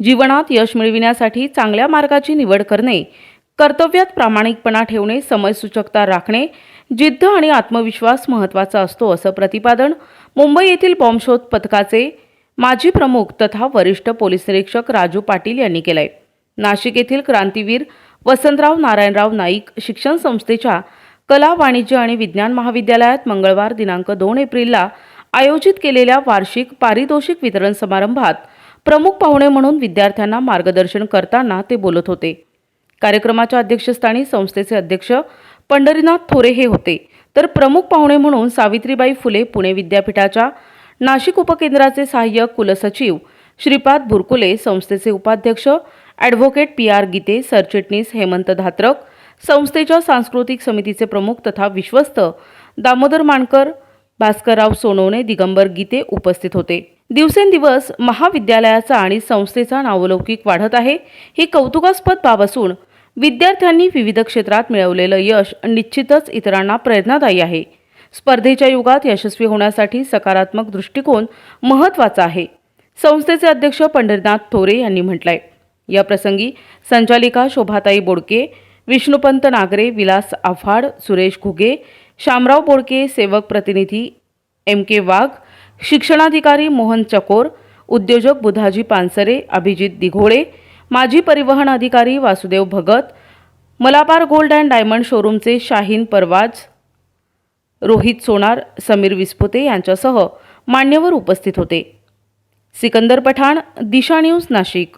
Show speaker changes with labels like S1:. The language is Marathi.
S1: जीवनात यश मिळविण्यासाठी चांगल्या मार्गाची निवड करणे कर्तव्यात प्रामाणिकपणा ठेवणे समयसूचकता राखणे जिद्द आणि आत्मविश्वास महत्त्वाचा असतो असं प्रतिपादन मुंबई येथील बॉम्बशोध पथकाचे माजी प्रमुख तथा वरिष्ठ पोलीस निरीक्षक राजू पाटील यांनी केलंय. नाशिक येथील क्रांतीवीर वसंतराव नारायणराव नाईक शिक्षण संस्थेच्या कला वाणिज्य आणि विज्ञान महाविद्यालयात मंगळवार दिनांक दोन एप्रिलला आयोजित केलेल्या वार्षिक पारितोषिक वितरण समारंभात प्रमुख पाहुणे म्हणून विद्यार्थ्यांना मार्गदर्शन करताना ते बोलत होते. कार्यक्रमाच्या अध्यक्षस्थानी संस्थेचे अध्यक्ष पंढरीनाथ थोरे हे होते. तर प्रमुख पाहुणे म्हणून सावित्रीबाई फुले पुणे विद्यापीठाच्या नाशिक उपकेंद्राचे सहाय्यक कुलसचिव श्रीपाद बुरकुले संस्थेचे उपाध्यक्ष ॲडव्होकेट पी आर गीते सरचिटणीस हेमंत धात्रक संस्थेच्या सांस्कृतिक समितीचे प्रमुख तथा विश्वस्त दामोदर मानकर भास्करराव सोनवणे दिगंबर गीते उपस्थित होते. दिवसेंदिवस महाविद्यालयाचा आणि संस्थेचा नावलौकिक वाढत आहे. ही कौतुकास्पद बाब असून विद्यार्थ्यांनी विविध क्षेत्रात मिळवलेलं यश निश्चितच इतरांना प्रेरणादायी आहे. स्पर्धेच्या युगात यशस्वी होण्यासाठी सकारात्मक दृष्टिकोन महत्त्वाचा आहे. संस्थेचे अध्यक्ष पंढरीनाथ थोरे यांनी म्हटलंय. या प्रसंगी संचालिका शोभाताई बोडके विष्णुपंत नागरे विलास आव्हाड सुरेश घुगे शामराव बोडके सेवक प्रतिनिधी एम के वाघ शिक्षणाधिकारी मोहन चकोर उद्योजक बुधाजी पानसरे अभिजित दिघोळे माजी परिवहन अधिकारी Vasudev Bhagat Malabar gold and diamond शोरूमचे Shaheen Parwaz Rohit Sonar Sameer Vispute यांच्यासह मान्यवर उपस्थित होते. सिकंदर पठाण दिशा न्यूज नाशिक.